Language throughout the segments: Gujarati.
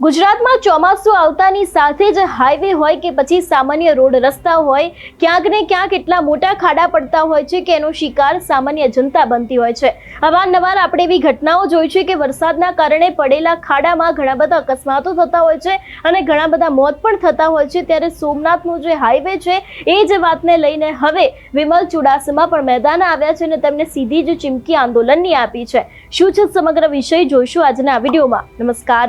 ગુજરાતમાં ચોમાસું આવતાની સાથે જ હાઈવે હોય કે પછી સામાન્ય રોડ રસ્તા હોય, ક્યાંક ને ક્યાંક એટલા મોટા ખાડા પડતા હોય છે કે એનો શિકાર સામાન્ય જનતા બનતી હોય છે. અવારનવાર આપણે એવી ઘટનાઓ જોઈ છે કે વરસાદના કારણે પડેલા ખાડામાં ઘણા બધા અકસ્માતો થતા હોય છે અને ઘણા બધા મોત પણ થતા હોય છે. ત્યારે સોમનાથનું જે હાઈવે છે, એ જ વાતને લઈને હવે વિમલ ચુડાસમા પણ મેદાન આવ્યા છે અને તેમને સીધી જ ચીમકી આંદોલનની આપી છે. શું છે સમગ્ર વિષય જોઈશું આજના વિડીયોમાં. નમસ્કાર.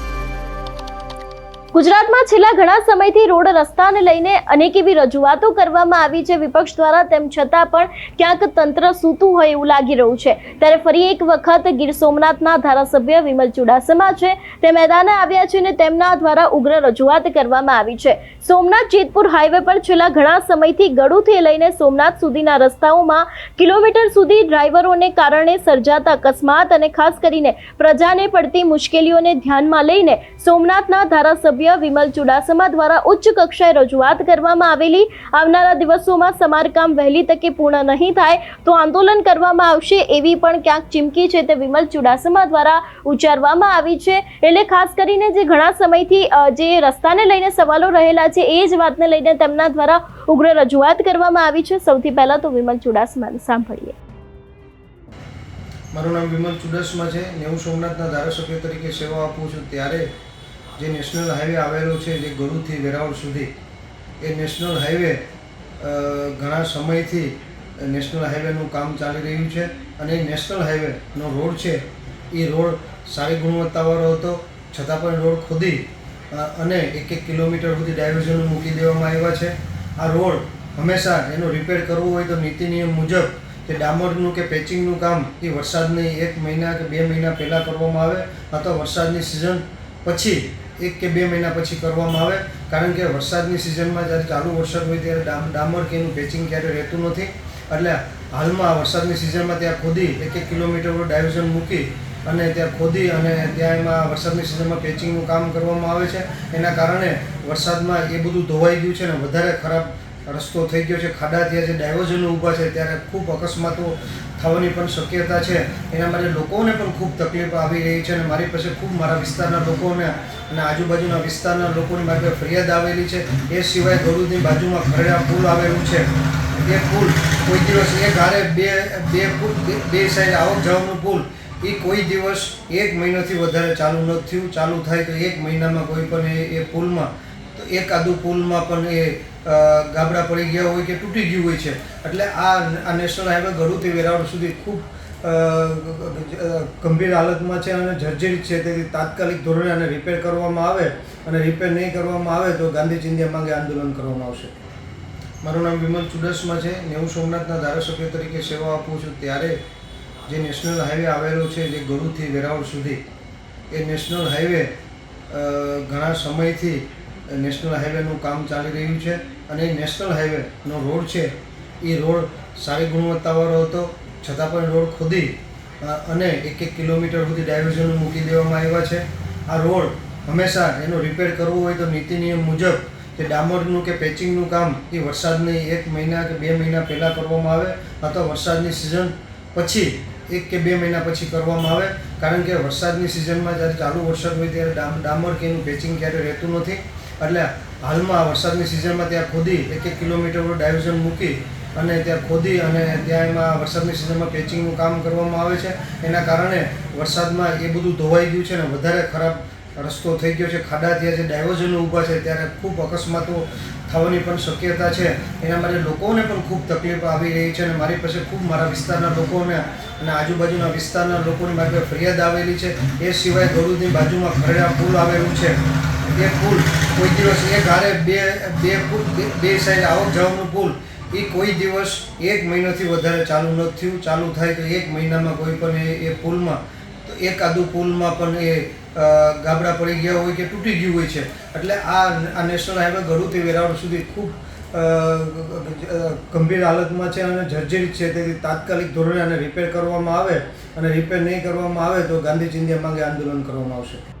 ગુજરાતમાં છેલ્લા ઘણા સમયથી રોડ રસ્તાને લઈને અનેક એવી રજૂઆતો કરવામાં આવી છે. વિપક્ષ દ્વારા તેમ છતાં પણ ક્યાંક તંત્ર સૂતું હોય એવું લાગી રહ્યું છે. ત્યારે ફરી એક વખત ગીર સોમનાથના ધારાસભ્ય વિમલ ચુડાસમા છે. તે મેદાને આવ્યા છે અને તેમના દ્વારા ઉગ્ર રજૂઆત કરવામાં આવી છે. સોમનાથ જેતપુર હાઈવે પર છેલ્લા ઘણા સમયથી ગળુથી લઈને સોમનાથ સુધીના રસ્તાઓમાં કિલોમીટર સુધી ડ્રાઈવરોને કારણે સર્જાતા અકસ્માત અને ખાસ કરીને પ્રજાને પડતી મુશ્કેલીઓને ધ્યાનમાં લઈને સોમનાથના ધારાસભ્ય વિમલ ચુડાસમા દ્વારા ઉચ્ચ કક્ષાએ રજૂઆત કરવામાં આવેલી. આવનારા દિવસોમાં સમારકામ વહેલી તકે પૂર્ણ નહીં થાય તો આંદોલન કરવામાં આવશે એવી પણ ક્યાંક ચીમકી છે તે વિમલ ચુડાસમા દ્વારા ઉચ્ચારવામાં આવી છે. એટલે ખાસ કરીને જે ઘણા સમયથી જે રસ્તાને લઈને સવાલો રહેલા છે એ જ વાતને લઈને તેમના દ્વારા ઉગ્ર રજૂઆત કરવામાં આવી છે. સૌથી પહેલા તો વિમલ ચુડાસમાને સાંભળીએ. મારું નામ વિમલ ચુડાસમા છે. ને હું સોમનાથના ધારાસભ્ય તરીકે સેવા આપું છું. ત્યારે જે નેશનલ હાઈવે આવેલો છે, જે ગરુથી વેરાવળ સુધી, એ નેશનલ હાઈવે ઘણા સમયથી નેશનલ હાઈવેનું કામ ચાલી રહ્યું છે અને નેશનલ હાઈવેનો રોડ છે, એ રોડ સારી ગુણવત્તાવાળો હતો, છતાં પણ રોડ ખોદી અને એક એક કિલોમીટર સુધી ડાયવર્ઝન મૂકી દેવામાં આવ્યા છે. આ રોડ હંમેશા એનો રિપેર કરવું હોય તો નીતિ નિયમ મુજબ કે ડામરનું કે પેચિંગનું કામ એ વરસાદની એક મહિના કે બે મહિના પહેલાં કરવામાં આવે અથવા વરસાદની સિઝન પછી એક કે બે મહિના પછી કરવામાં આવે. કારણ કે વરસાદની સિઝનમાં જ્યારે ચાલુ વરસાદ હોય ત્યારે ડામ, ડામર કે એનું પેચિંગ ક્યારે રહેતું નથી. એટલે હાલમાં વરસાદની સિઝનમાં ત્યાં ખોદી એક એક કિલોમીટરનું ડાયવર્ઝન મૂકી અને ત્યાં ખોદી અને ત્યાં એમાં વરસાદની સિઝનમાં પેચિંગનું કામ કરવામાં આવે છે. એના કારણે વરસાદમાં એ બધું ધોવાઈ ગયું છે અને વધારે ખરાબ રસ્તો થઈ ગયો છે, ખાડા ત્યાં જે ડાયવર્ઝનો ઊભા છે, ત્યારે ખૂબ અકસ્માતો થવાની પણ શક્યતા છે. એના માટે લોકોને પણ ખૂબ તકલીફ આવી રહી છે અને મારી પાસે ખૂબ મારા વિસ્તારના લોકોને અને આજુબાજુના વિસ્તારના લોકોની મારી પાસે ફરિયાદ આવેલી છે. એ સિવાય ગરુડની બાજુમાં ખરડા પુલ આવેલું છે. એ પુલ કોઈ દિવસ એક હારે બે બે પુલ, બે- સાઈડ આવક જવાનું પુલ. એ કોઈ દિવસ એક મહિનાથી વધારે ચાલુ ન થયું. ચાલુ થાય તો એક મહિનામાં કોઈ પણ એ પુલમાં એકાદું પુલમાં પણ એ ગાબડા પડી ગયા હોય કે તૂટી ગયું હોય છે. એટલે આ નેશનલ હાઈવે ગરુથી વેરાવળ સુધી ખૂબ ગંભીર હાલતમાં છે અને જર્જરિત છે. તેથી તાત્કાલિક ધોરણે આને રિપેર કરવામાં આવે અને રિપેર નહીં કરવામાં આવે તો ગાંધી ચિંધ્યા માંગે આંદોલન કરવામાં આવશે. મારું નામ વિમલ ચુડસમાં છે. ને હું સોમનાથના ધારાસભ્ય તરીકે સેવા આપું છું. ત્યારે જે નેશનલ હાઈવે આવેલો છે, જે ગરુથી વેરાવળ સુધી, એ નેશનલ હાઈવે ઘણા સમયથી નેશનલ હાઈવેનું કામ ચાલી રહ્યું છે અને નેશનલ હાઈવેનો રોડ છે, એ રોડ સારી ગુણવત્તાવાળો હતો. છતાં પણ રોડ ખોદી અને એક એક કિલોમીટર સુધી ડાયવર્ઝન મૂકી દેવામાં આવ્યા છે. આ રોડ હંમેશા એનો રિપેર કરવો હોય તો નીતિ નિયમ મુજબ કે ડામરનું કે પેચિંગનું કામ એ વરસાદની એક મહિના કે બે મહિના પહેલાં કરવામાં આવે અથવા વરસાદની સિઝન પછી એક કે બે મહિના પછી કરવામાં આવે. કારણ કે વરસાદની સિઝનમાં જ્યારે ચાલુ વરસાદ હોય ત્યારે ડામ, ડામર કે એનું પેચિંગ ક્યારે રહેતું નથી. એટલે હાલમાં વરસાદની સિઝનમાં ત્યાં ખોદી, એક એક કિલોમીટરનું ડાયવર્ઝન મૂકી અને ત્યાં ખોદી અને ત્યાં એમાં વરસાદની સિઝનમાં પેચિંગનું કામ કરવામાં આવે છે. એના કારણે વરસાદમાં એ બધું ધોવાઈ ગયું છે અને વધારે ખરાબ રસ્તો થઈ ગયો છે. ખાડા ત્યાં જે ડાયવર્ઝનો ઊભા છે ત્યારે ખૂબ અકસ્માતો થવાની પણ શક્યતા છે. એના માટે લોકોને પણ ખૂબ તકલીફ આવી રહી છે અને મારી પાસે ખૂબ મારા વિસ્તારના લોકોને અને આજુબાજુના વિસ્તારના લોકોની મારી પાસે ફરિયાદ આવેલી છે. એ સિવાય ગરુડની બાજુમાં ખરડા પુલ આવેલું છે. એ પુલ. કોઈ દિવસ એક હારે બે બે પુલ, બે- બે સાઈડ આવક જવાનું પુલ. એ કોઈ દિવસ એક મહિનાથી વધારે ચાલુ નથી થયું. ચાલુ થાય તો એક મહિનામાં કોઈ પણ એ એ પુલમાં, તો આદુ પુલમાં પણ એ ગાબડા પડી ગયા હોય કે તૂટી ગયું હોય છે. એટલે આ આ નેશનલ હાઈવે ગરુથી વેરાવળ સુધી ખૂબ ગંભીર હાલતમાં છે અને જર્જરિત છે. તેથી તાત્કાલિક ધોરણે આને રિપેર કરવામાં આવે અને રિપેર નહીં કરવામાં આવે તો ગાંધી ચિંધ્યા માંગે આંદોલન કરવામાં આવશે.